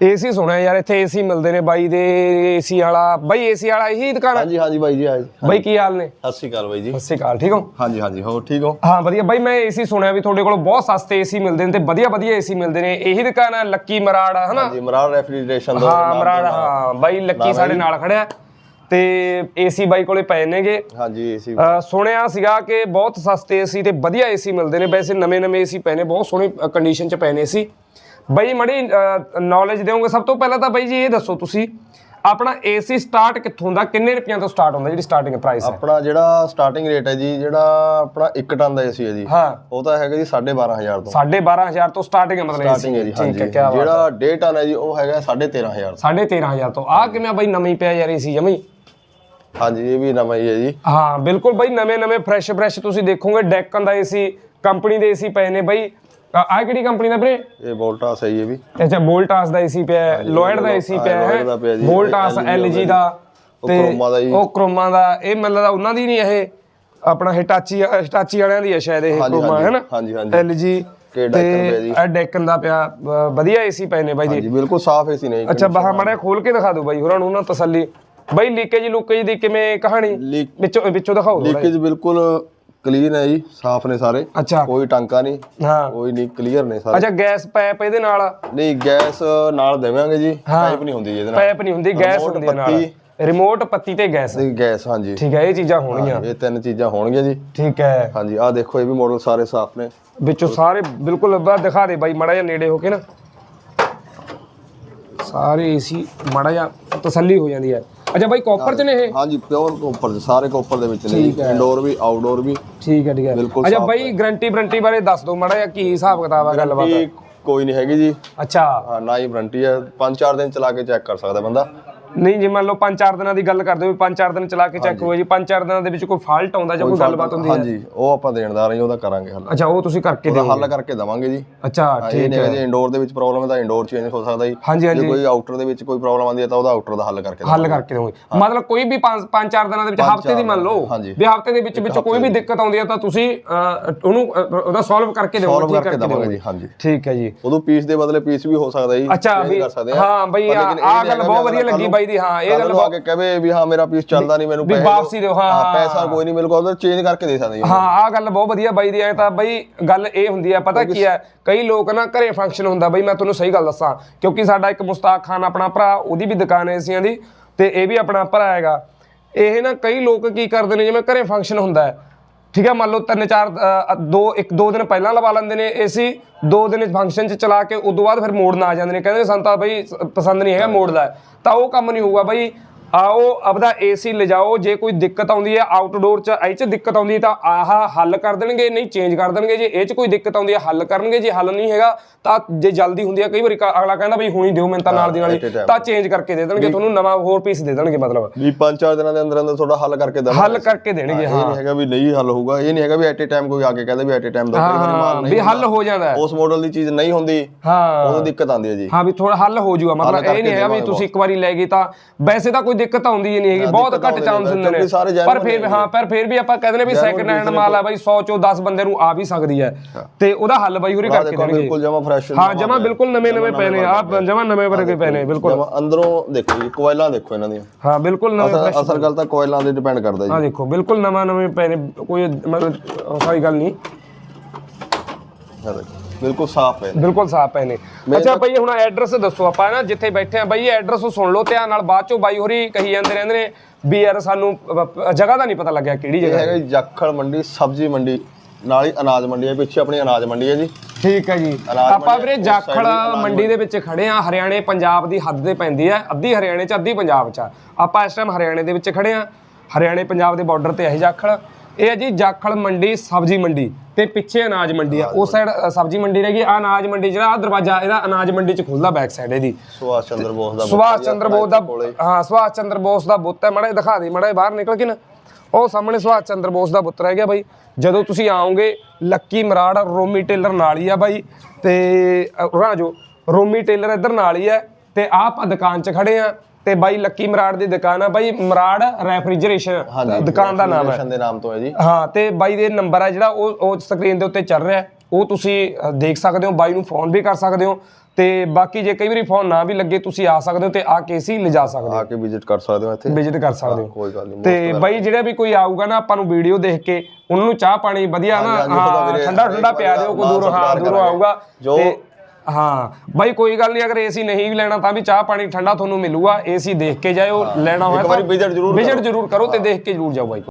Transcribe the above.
AC ਸੁਣਿਆ ਯਾਰ ਇੱਥੇ ਏਸੀ ਮਿਲਦੇ ਨੇ ਬਾਈ ਦੇ ਏਸੀ ਵਾਲਾ ਬਾਈ ਏਸੀ ਵਾਲਾ ਇਹੀ ਦੁਕਾਨ ਹਾਂਜੀ ਹਾਂਜੀ ਬਾਈ ਜੀ ਹਾਂਜੀ। ਬਾਈ ਕੀ ਹਾਲ ਨੇ? ਸਤਿ ਸ਼੍ਰੀ ਅਕਾਲ ਬਾਈ ਜੀ। ਸਤਿ ਸ਼੍ਰੀ ਅਕਾਲ ਠੀਕ ਹੋ? ਹਾਂਜੀ ਹਾਂਜੀ ਹੋ ਠੀਕ ਹੋ? ਹਾਂ ਵਧੀਆ। ਬਾਈ ਮੈਂ ਏਸੀ ਸੁਣਿਆ ਵੀ ਤੁਹਾਡੇ ਕੋਲ ਬਹੁਤ ਸਸਤੇ ਏਸੀ ਮਿਲਦੇ ਨੇ ਤੇ ਵਧੀਆ ਵਧੀਆ ਏਸੀ ਮਿਲਦੇ ਨੇ। ਇਹੀ ਦੁਕਾਨ ਹੈ ਲੱਕੀ ਮਰਾੜ ਆ, ਹਨਾ? ਹਾਂਜੀ ਮਰਾਰ ਰੈਫਰੀਜਰੇਸ਼ਨ ਦਾ ਹਾਂ ਮਰਾੜ। ਹਾਂ ਬਾਈ ਲੱਕੀ ਸਾਡੇ ਨਾਲ ਖੜਿਆ। ਤੇ ਏਸੀ ਬਾਈ ਕੋਲੇ ਪਏ ਨੇਗੇ। ਹਾਂਜੀ ਏਸੀ ਸੁਣਿਆ ਸੀਗਾ ਕਿ ਬਹੁਤ ਸਸਤੇ ਏਸੀ ਤੇ ਵਧੀਆ ਏਸੀ ਮਿਲਦੇ ਨੇ। ਵੈਸੇ ਨਵੇਂ ਨਵੇਂ ਏਸੀ ਪਏ ਨੇ ਬਹੁਤ ਸੋਹਣੀ ਕੰਡੀਸ਼ਨ ਚ ਪਏ ਨੇ ਏਸੀ ਬਾਈ ਮੜੀ ਨੌਲੇਜ ਦਿਓਗੇ। ਸਭ ਤੋਂ ਪਹਿਲਾਂ ਤਾਂ ਬਾਈ ਜੀ ਇਹ ਦੱਸੋ ਤੁਸੀਂ ਆਪਣਾ ਏਸੀ ਸਟਾਰਟ ਕਿੱਥੋਂ ਹੁੰਦਾ ਕਿੰਨੇ ਰੁਪਈਆਂ ਤੋਂ ਸਟਾਰਟ ਹੁੰਦਾ ਜਿਹੜੀ ਸਟਾਰਟਿੰਗ ਪ੍ਰਾਈਸ ਹੈ? ਆਪਣਾ ਜਿਹੜਾ ਸਟਾਰਟਿੰਗ ਰੇਟ ਹੈ ਜੀ ਜਿਹੜਾ ਆਪਣਾ 1 ਟਨ ਦਾ ਏਸੀ ਹੈ ਜੀ ਹਾਂ। ਉਹ ਤਾਂ ਹੈਗਾ ਜੀ 12500 ਤੋਂ। 12500 ਤੋਂ ਸਟਾਰਟਿੰਗ ਹੈ ਮਤਲਬ ਸਟਾਰਟਿੰਗ ਹੈ ਜੀ ਠੀਕ ਹੈ ਕੀ ਬਾਤ ਜਿਹੜਾ 1.5 ਟਨ ਹੈ ਜੀ ਉਹ ਹੈਗਾ 13500 13500 ਤੋਂ। ਆ ਕਿਵੇਂ ਬਾਈ ਨਵੀਂ ਪਿਆ ਯਾਰ ਏਸੀ ਜਮੀ? ਹਾਂਜੀ ਇਹ ਵੀ ਨਵਾਂ ਹੀ ਹੈ ਜੀ। ਹਾਂ ਬਿਲਕੁਲ ਬਾਈ ਨਵੇਂ ਨਵੇਂ ਫਰੈਸ਼ ਫਰੈਸ਼ ਤੁਸੀਂ ਦੇਖੋਗੇ ਡੈਕਨ ਦਾ ਏਸੀ ਕੰਪਨੀ ਦੇ ਏਸੀ ਪਏ ਨੇ ਬਾਈ। ਆ ਕਿਹੜੀ ਕੰਪਨੀ ਦਾ ਵੀਰੇ? ਇਹ ਵੋਲਟਾਸ ਹੈ ਇਹ ਵੀ। ਅੱਛਾ ਵੋਲਟਾਸ ਦਾ ਏਸੀ ਪਿਆ ਹੈ ਲੋਇਡ ਦਾ ਏਸੀ ਪਿਆ ਹੈ ਵੋਲਟਾਸ ਐਲਜੀ ਦਾ ਜੀ। ਉਹ ਕ੍ਰੋਮਾ ਦਾ ਇਹ ਮੈਨੂੰ ਲੱਗਦਾ ਉਹਨਾਂ ਦੀ ਨਹੀਂ ਇਹ ਆਪਣਾ ਹਿਟਾਚੀ ਹਿਟਾਚੀ ਵਾਲਿਆਂ ਦੀ ਹੈ ਸ਼ਾਇਦ ਇਹ ਕ੍ਰੋਮਾ ਹੈ ਨਾ ਹਾਂਜੀ, ਹਾਂਜੀ। ਐਲਜੀ ਕਿ ਡੈਕਨ ਪਿਆ ਜੀ। ਇਹ ਡੈਕਨ ਦਾ ਪਿਆ ਵਧੀਆ ਏਸੀ ਪਏ ਨੇ ਬਾਈ ਜੀ। ਹਾਂਜੀ ਬਿਲਕੁਲ ਸਾਫ਼ ਏਸੀ ਨਹੀਂ ਅੱਛਾ ਬਾਹਾਂ ਮੜਾ ਖੋਲ ਕੇ ਦਿਖਾ ਦਿਓ ਬਾਈ ਹੋਰਾਂ ਨੂੰ ਨਾ ਤਸੱਲੀ। ਬਾਈ ਲੀਕੇਜ ਲੁਕੇਜ ਦੀ ਕਿਵੇਂ ਕਹਾਣੀ? ਵਿੱਚੋਂ ਵਿੱਚੋਂ ਦਿਖਾਓ ਲੀਕੇਜ ਬਿਲਕੁਲ ਕਲੀਨ ਹੈ ਜੀ ਸਾਫ਼ ਨੇ ਸਾਰੇ। ਅੱਛਾ। ਕੋਈ ਟਾਂਕਾ ਨਹੀਂ ਹਾਂ। ਕੋਈ ਨਹੀਂ ਕਲੀਅਰ ਨੇ ਸਾਰੇ। ਅੱਛਾ ਗੈਸ ਪਾਈਪ ਇਹਦੇ ਨਾਲ? ਨਹੀਂ ਗੈਸ ਨਾਲ ਦੇਵਾਂਗੇ ਜੀ। ਪਾਈਪ ਨਹੀਂ ਹੁੰਦੀ ਜੀ ਇਹਦੇ ਨਾਲ। ਪਾਈਪ ਨਹੀਂ ਹੁੰਦੀ ਗੈਸ ਹੁੰਦੀ ਨਾਲ। ਰਿਮੋਟ ਪੱਤੀ ਤੇ ਗੈਸ। ਤੇ ਗੈਸ ਹਾਂਜੀ। ਠੀਕ ਹੈ ਇਹ ਚੀਜ਼ਾਂ ਹੋਣਗੀਆਂ। ਇਹ ਤਿੰਨ ਚੀਜ਼ਾਂ ਹੋਣਗੀਆਂ ਜੀ। ਠੀਕ ਹੈ। ਹਾਂਜੀ ਆਹ ਦੇਖੋ ਇਹ ਵੀ ਮਾਡਲ ਸਾਰੇ ਸਾਫ਼ ਨੇ। ਵਿੱਚੋਂ ਸਾਰੇ ਬਿਲਕੁਲ ਅੱਬਾ ਦਿਖਾ ਦੇ ਬਾਈ ਮੜਾ ਜਿਹਾ ਨੇੜੇ ਹੋ ਕੇ ਨਾ। ਸਾਰੇ ਏਸੀ ਮੜਾ ਜਿਹਾ ਤਸੱਲੀ ਹੋ ਜਾਂਦੀ ਹੈ। ਅੱਛਾ ਬਾਈ ਕਾਪਰ ਚ ਨੇ ਇਹ? ਹਾਂਜੀ ਪਿਓਰ ਕੋਪਰ ਸਾਰੇ ਕੋਪਰ ਦੇ ਵਿੱਚ ਨੇ ਠੀਕ ਹੈ। ਇੰਡੋਰ ਵੀ ਆਊਟਡੋਰ ਵੀ। ਠੀਕ ਹੈ ਠੀਕ ਹੈ। ਬਿਲਕੁਲ ਅੱਛਾ ਸਾਫ਼ ਬਾਈ ਗਰੰਟੀ ਵਾਰੰਟੀ ਬਾਰੇ ਦੱਸ ਦਿਓ ਮੜਾ ਜਿਹਾ ਕੀ ਹਿਸਾਬ ਕਿਤਾਬ ਆ ਗੱਲਬਾਤ? ਇਹ ਕੋਈ ਨਹੀਂ ਹੈਗੀ ਜੀ। ਅੱਛਾ। ਹਾਂ ਨਾ ਹੀ ਵਾਰੰਟੀ ਹੈ 5-4 ਦਿਨ ਚਲਾ ਕੇ ਚੈੱਕ ਕਰ ਸਕਦਾ ਬੰਦਾ। ਨਹੀਂ ਜੇ ਮੰਨ ਲਓ 5-4 ਦਿਨਾਂ ਦੀ ਗੱਲ ਕਰਦੇ ਹੋ 5-4 ਦਿਨ ਚਲਾ ਕੇ ਚੈੱਕ ਹੋਏ ਜੀ 5-4 ਦਿਨਾਂ ਦੇ ਵਿੱਚ ਕੋਈ ਫਾਲਟ ਆਉਂਦਾ ਜਾਂ ਕੋਈ ਗੱਲਬਾਤ ਹੁੰਦੀ ਹੈ? ਹਾਂਜੀ ਉਹ ਆਪਾਂ ਦੇਣਦਾਰ ਹਾਂ ਜੀ, ਉਹਦਾ ਕਰਾਂਗੇ ਹੱਲ। ਅੱਛਾ ਉਹ ਤੁਸੀਂ ਕਰਕੇ ਉਹਦਾ ਦਿਓ ਹੱਲ ਕਰਕੇ ਦਵਾਂਗੇ ਜੀ। ਅੱਛਾ ਇਹ ਠੀਕ ਨਹੀਂ ਹੈ। ਜੇ ਇੰਡੋਰ ਦੇ ਵਿੱਚ ਪ੍ਰੋਬਲਮ ਹੈ ਤਾਂ ਇੰਡੋਰ ਚੇਂਜ ਹੋ ਸਕਦਾ ਜੀ। ਹਾਂਜੀ ਜੇ ਹਾਂਜੀ। ਕੋਈ ਆਊਟਰ ਦੇ ਵਿੱਚ ਕੋਈ ਪ੍ਰੋਬਲਮ ਆਉਂਦੀ ਹੈ ਤਾਂ ਉਹਦਾ ਆਊਟਰ ਦਾ ਹੱਲ ਕਰਕੇ ਹੱਲ ਕਰਕੇ ਦੋਗੇ ਮਤਲਬ ਕੋਈ ਵੀ 5-4 ਦਿਨਾਂ ਦੇ ਵਿੱਚ ਹਫ਼ਤੇ ਦੀ ਮੰਨ ਲਓ ਹਾਂਜੀ। ਵੀ ਹਫ਼ਤੇ ਦੇ ਵਿੱਚ ਵਿੱਚ ਕੋਈ ਵੀ ਦਿੱਕਤ ਆਉਂਦੀ ਹੈ ਤਾਂ ਤੁਸੀਂ ਅਹ, ਉਹਨੂੰ ਅਹ, ਉਹਦਾ ਸੋਲਵ ਕਰਕੇ ਸੋਲਵ ਠੀਕ ਕਰਕੇ ਦਵਾਂਗੇ ਜੀ ਹਾਂਜੀ। ਠੀਕ ਹੈ ਜੀ। ਉਦੋਂ ਪੀਸ ਦੇ ਬਦਲੇ ਪੀਸ ਵੀ ਹੋ ਸਕਦਾ ਜੀ। ਅੱਛਾ change ਵੀ ਕਰ ਸਕਦੇ ਹਾਂ। ਬਈ ਪਰ ਆ ਲੇਕਿਨ ਇਹ ਆਹ ਨਹੀਂ ਗੱਲ ਹੈਗਾ ਬਹੁਤ ਵੀ ਵਧੀਆ ਲੱਗੀ ਬਾਈ ਦੀ ਹਾਂ ਇਹ ਗੱਲ ਆ ਕੇ ਕਹੇ ਵੀ ਹਾਂ ਮੇਰਾ ਪੀਸ ਚੱਲਦਾ ਨਹੀਂ ਮੈਨੂੰ ਵੀ ਪੈਸੇ ਵਾਪਸੀ ਦਿਓ, ਹਾਂ। ਪੈਸਾ ਕੋਈ ਨਹੀਂ ਮਿਲੂਗਾ ਉਹਦਾ ਚੇਂਜ ਕਰਕੇ ਦੇ ਸਕਦੇ ਹਾਂ। ਆਹ ਗੱਲ ਬਹੁਤ ਵਧੀਆ ਬਾਈ ਦੀ ਐ ਤਾਂ ਬਾਈ ਗੱਲ ਇਹ ਹੁੰਦੀ ਆ ਪਤਾ ਕੀ ਹੈ ਕਈ ਲੋਕ ਨਾ ਘਰੇ ਫੰਕਸ਼ਨ ਹੁੰਦਾ ਬਾਈ ਮੈਂ ਤੁਹਾਨੂੰ ਸਹੀ ਗੱਲ ਦੱਸਾਂ ਕਿਉਂਕਿ ਸਾਡਾ ਇੱਕ ਮੁਸਤਾਕ ਖਾਨ ਆਪਣਾ ਭਰਾ ਉਹਦੀ ਵੀ ਦੁਕਾਨ ਹੈ ਏਸੀਆਂ ਦੀ ਤੇ ਇਹ ਵੀ ਆਪਣਾ ਭਰਾ ਹੈਗਾ। ਇਹ ਨਾ ਕਈ ਲੋਕ ਕੀ ਕਰਦੇ ਨੇ ਜਿਵੇਂ ਘਰੇ ਫੰਕਸ਼ਨ ਹੁੰਦਾ ਹੈ ਠੀਕ ਹੈ, ਮੰਨ ਲਓ ਤਿੰਨ ਚਾਰ ਦੋ, ਇੱਕ, ਦੋ ਦਿਨ ਪਹਿਲਾਂ ਲਵਾ ਲੈਂਦੇ ਨੇ ਏਸੀ ਦੋ ਦਿਨ ਫੰਕਸ਼ਨ 'ਚ ਚਲਾ ਕੇ ਉਦੋਂ ਬਾਅਦ ਫਿਰ ਮੋੜਨ ਆ ਜਾਂਦੇ ਨੇ ਕਹਿੰਦੇ ਸੰਤਾ ਸਾਨੂੰ ਬਈ ਸ- ਪਸੰਦ ਨਹੀਂ ਹੈਗਾ ਮੋੜਦਾ ਹੈ। ਤਾਂ ਉਹ ਕੰਮ ਨਹੀਂ ਹੋਊਗਾ ਬਈ ਆਓ ਆਪਦਾ ਏਸੀ ਲਿਜਾਓ ਜੇ ਕੋਈ ਦਿੱਕਤ ਆਉਂਦੀ ਹੈ ਆਊਟਡੋਰ 'ਚ ਇਹ 'ਚ ਦਿੱਕਤ ਆਉਂਦੀ ਹੈ ਤਾਂ ਆਹ ਹੱਲ ਕਰ ਦੇਣਗੇ ਨਹੀਂ ਚੇਂਜ ਕਰ ਦੇਣਗੇ ਜੇ ਇਹ 'ਚ ਕੋਈ ਦਿੱਕਤ ਆਉਂਦੀ ਹੈ ਹੱਲ ਕਰਨਗੇ ਜੇ ਹੱਲ ਨਹੀਂ ਹੈਗਾ ਤਾਂ ਜੇ ਜਲਦੀ ਹੁੰਦੀ ਹੈ ਕਈ ਵਾਰੀ ਅਗਲਾ ਕਹਿੰਦਾ ਬਈ ਹੁਣੀ ਦਿਓ ਮੈਨੂੰ ਤਾਂ ਨਾਲ ਦੀ ਨਾਲ। ਤਾਂ ਚੇਂਜ ਕਰਕੇ ਦੇ ਦੇਣਗੇ ਤੁਹਾਨੂੰ ਨਵਾਂ ਹੋਰ ਪੀਸ ਦੇ ਦੇਣਗੇ ਮਤਲਬ। ਵੀ ਪੰਜ ਚਾਰ ਦਿਨਾਂ ਦੇ ਅੰਦਰ ਅੰਦਰ ਤੁਹਾਡਾ ਹੱਲ ਕਰਕੇ ਦਵਾਂਗੇ ਹੱਲ ਕਰਕੇ ਦੇਣਗੇ ਇਹ ਹਾਂ। ਨਹੀਂ ਹੈਗਾ ਵੀ ਨਹੀਂ ਹੱਲ ਹੋਊਗਾ ਇਹ ਨਹੀਂ ਹੈਗਾ ਵੀ ਐਟ ਏ ਟਾਈਮ ਕੋਈ ਆ ਕੇ ਕਹਦੇ ਵੀ ਐਟ ਏ ਟਾਈਮ ਦੋ ਕਈ ਮਾਲ ਨਹੀਂ ਵੀ ਹੱਲ ਹੋ ਜਾਂਦਾ। ਉਸ ਮਾਡਲ ਦੀ ਚੀਜ਼ ਨਹੀਂ ਹੁੰਦੀ ਹਾਂ। ਉਦੋਂ ਦਿੱਕਤ ਆਉਂਦੀ ਹੈ ਜੀ। ਹਾਂ ਵੀ ਥੋੜਾ ਹੱਲ ਹੋ ਜਾਊਗਾ ਮਤਲਬ ਇਹ ਨਹੀਂ ਹੈਗਾ ਵੀ ਤੁਸੀਂ ਇੱਕ ਵਾਰੀ ਲੈ ਗਏ ਤਾਂ ਵੈਸੇ ਤਾਂ ਕੋਈ ਦਿੱਕਤ ਆਉਂਦੀ ਹੀ ਨਹੀਂ ਹੈਗੀ ਬਹੁਤ ਘੱਟ ਚਾਂਸ ਹੁੰਦੇ ਨੇ। ਪਰ ਫਿਰ ਹਾਂ ਪਰ ਫਿਰ ਵੀ ਆਪਾਂ ਕਹਿੰਦੇ ਨੇ ਵੀ ਸੈਕਿੰਡ ਹੈਂਡ ਮਾਲ ਆ ਬਾਈ 100 ਚੋਂ 10 ਬੰਦੇ ਨੂੰ ਆ ਵੀ ਸਕਦੀ ਹੈ। ਤੇ ਉਹਦਾ ਹੱਲ ਬਾਈ ਹੋਰੀ ਕਰਕੇ ਦੇਣਗੇ। ਬਿਲਕੁਲ ਜਮਾ ਫਰੈਸ਼ ਹਾਂ ਜਮਾ ਬਿਲਕੁਲ ਨਵੇਂ ਨਵੇਂ ਪਏ ਨੇ। ਆ ਜਮਾ ਨਵੇਂ ਵਰਗੇ ਪਏ ਨੇ ਬਿਲਕੁਲ। ਅੰਦਰੋਂ ਦੇਖੋ ਜੀ ਕੋਇਲਾਂ ਦੇਖੋ ਇਹਨਾਂ ਦੀਆਂ। ਹਾਂ ਬਿਲਕੁਲ ਨਵੇਂ ਅਸਲ ਅਸਲ ਗੱਲ ਤਾਂ ਕੋਇਲਾਂ ਤੇ ਡਿਪੈਂਡ ਕਰਦਾ ਜੀ। ਆ ਦੇਖੋ ਬਿਲਕੁਲ ਨਵਾਂ ਨਵੇਂ ਪਏ ਨੇ ਕੋਈ ਮਤਲਬ ਸਾਰੀ ਗੱਲ ਨਹੀਂ। ਆਹ ਦੇਖੋ, ਬਿਲਕੁਲ ਸਾਫ਼ ਹੈ। ਬਿਲਕੁਲ ਸਾਫ਼ ਪਏ ਨੇ ਅੱਛਾ ਬਾਈ ਹੁਣ ਐਡਰੈਸ ਦੱਸੋ ਆਪਾਂ ਨਾ ਜਿੱਥੇ ਬੈਠੇ ਆ ਬਾਈ ਐਡਰੈਸ ਸੁਣ ਲਓ ਧਿਆਨ ਨਾਲ ਬਾਅਦ ਚੋਂ ਬਾਈ ਹੋਰੀ ਕਹੀ ਜਾਂਦੇ ਰਹਿੰਦੇ ਨੇ ਵੀ ਯਾਰ ਸਾਨੂੰ ਜਗ੍ਹਾ ਦਾ ਨਹੀਂ ਪਤਾ ਲੱਗਿਆ ਕਿਹੜੀ ਜਗ੍ਹਾ ਜੀ ਜਾਖੜ ਮੰਡੀ ਸਬਜ਼ੀ ਮੰਡੀ ਨਾਲ ਹੀ ਅਨਾਜ ਮੰਡੀ ਹੈ ਪਿੱਛੇ ਆਪਣੀ ਅਨਾਜ ਮੰਡੀ ਹੈ ਜੀ। ਠੀਕ ਹੈ ਜੀ। ਆਪਾਂ ਵੀਰੇ ਜਾਖੜ ਮੰਡੀ ਦੇ ਵਿੱਚ ਖੜੇ ਆ ਹਰਿਆਣੇ ਪੰਜਾਬ ਦੀ ਹੱਦ ਤੇ ਪੈਂਦੀ ਆ ਅੱਧੀ ਹਰਿਆਣੇ ਚ ਅੱਧੀ ਪੰਜਾਬ ਚ। ਆਪਾਂ ਇਸ ਟਾਈਮ ਹਰਿਆਣੇ ਦੇ ਵਿੱਚ ਖੜੇ ਆ ਹਰਿਆਣੇ ਪੰਜਾਬ ਦੇ ਬਾਰਡਰ ਤੇ ਹੈ ਜਾਖੜ। ਇਹ ਹੈ ਜੀ ਜਾਖੜ ਮੰਡੀ ਸਬਜ਼ੀ ਮੰਡੀ। ਤੇ ਪਿੱਛੇ ਅਨਾਜ ਮੰਡੀ ਆ ਉਸ ਸਾਈਡ ਸਬਜ਼ੀ ਮੰਡੀ ਰਹਿ ਗਈ ਆ ਅਨਾਜ ਮੰਡੀ ਜਿਹੜਾ ਆ ਦਰਵਾਜ਼ਾ ਇਹਦਾ ਅਨਾਜ ਮੰਡੀ ਚ ਖੁੱਲਦਾ ਬੈਕ ਸਾਈਡ ਇਹਦੀ। ਸੁਭਾਸ਼ ਚੰਦਰ ਬੋਸ ਦਾ ਸੁਭਾਸ਼ ਚੰਦਰ ਬੋਸ ਦਾ। ਹਾਂ ਸੁਭਾਸ਼ ਚੰਦਰ ਬੋਸ ਦਾ ਬੁੱਤ ਹੈ ਮੜਾ ਦਿਖਾ ਦੇ ਮੜਾ ਬਾਹਰ ਨਿਕਲ ਕੇ ਨਾ। ਉਹ ਸਾਹਮਣੇ ਸੁਭਾਸ਼ ਚੰਦਰ ਬੋਸ ਦਾ ਬੁੱਤ ਰਹਿ ਗਿਆ ਬਾਈ। ਜਦੋਂ ਤੁਸੀਂ ਆਓਗੇ ਲੱਕੀ ਮਰਾੜ ਰੋਮੀ ਟੇਲਰ ਨਾਲ ਹੀ ਆ ਬਾਈ। ਤੇ ਰਾਜੋ ਰੋਮੀ ਟੇਲਰ ਇੱਧਰ ਨਾਲ ਹੀ ਹੈ ਤੇ ਆਪਾਂ ਦੁਕਾਨ 'ਚ ਖੜੇ ਆ। ਤੇ ਬਾਈ ਲੱਕੀ ਮਰਾੜ ਦੀ ਦੁਕਾਨ ਆ। ਬਾਈ ਮਰਾੜ ਰੈਫਰੀਜਰੇਸ਼ਨ ਦੁਕਾਨ ਦਾ ਨਾਮ ਹੈ। ਦੇ ਨਾਮ ਤੋਂ ਹੈ ਜੀ। ਹਾਂ ਤੇ ਬਾਈ ਦੇ ਨੰਬਰ ਆ ਜਿਹੜਾ ਉਹ ਉਹ ਸਕਰੀਨ ਦੇ ਉੱਤੇ ਚੱਲ ਰਿਹਾ ਹੈ। ਉਹ ਤੁਸੀਂ ਦੇਖ ਸਕਦੇ ਹੋ ਬਾਈ ਨੂੰ ਫੋਨ ਵੀ ਕਰ ਸਕਦੇ ਹੋ। ਤੇ ਬਾਕੀ ਜੇ ਕਈ ਵਾਰੀ ਫੋਨ ਨਾ ਵੀ ਲੱਗੇ ਤੁਸੀਂ ਆ ਸਕਦੇ ਹੋ ਤੇ ਆ ਕੇ ਸੀ ਲਿਜਾ ਸਕਦੇ ਆ ਕੇ ਵਿਜ਼ਿਟ ਕਰ ਸਕਦੇ ਹੋ ਇੱਥੇ। ਹੋ ਵਿਜ਼ਿਟ ਕਰ ਸਕਦੇ ਹੋ ਕੋਈ ਗੱਲ ਨਹੀਂ ਤੇ ਬਾਈ ਜਿਹੜਾ ਵੀ ਕੋਈ ਆਊਗਾ ਨਾ ਆਪਾਂ ਨੂੰ ਵੀਡੀਓ ਦੇਖ ਕੇ ਉਹਨਾਂ ਨੂੰ ਚਾਹ ਪਾਣੀ ਵਧੀਆ ਨਾ ਹਾਂ ਠੰਡਾ ਠੰਡਾ ਪਿਆ ਦਿਓ ਕੋਈ ਦੂਰੋਂ ਹਾਂ ਦੂਰੋਂ। ਆਊਗਾ ਜੋ- ਹਾਂ ਬਾਈ ਕੋਈ ਗੱਲ ਨਹੀਂ ਅਗਰ ਏਸੀ ਨਹੀਂ ਵੀ ਲੈਣਾ ਤਾਂ ਵੀ ਚਾਹ ਪਾਣੀ ਠੰਡਾ ਤੁਹਾਨੂੰ ਮਿਲੂਗਾ। ਏਸੀ ਦੇਖ ਕੇ ਜਾਇਓ ਲੈਣਾ ਹੋਇਆ ਇੱਕ ਵਾਰੀ visit ਜ਼ਰੂਰ ਵਿਜ਼ਿਟ। ਜ਼ਰੂਰ ਕਰੋ ਤੇ ਦੇਖ ਕੇ ਜ਼ਰੂਰ ਜਾਓ ਬਾਈ।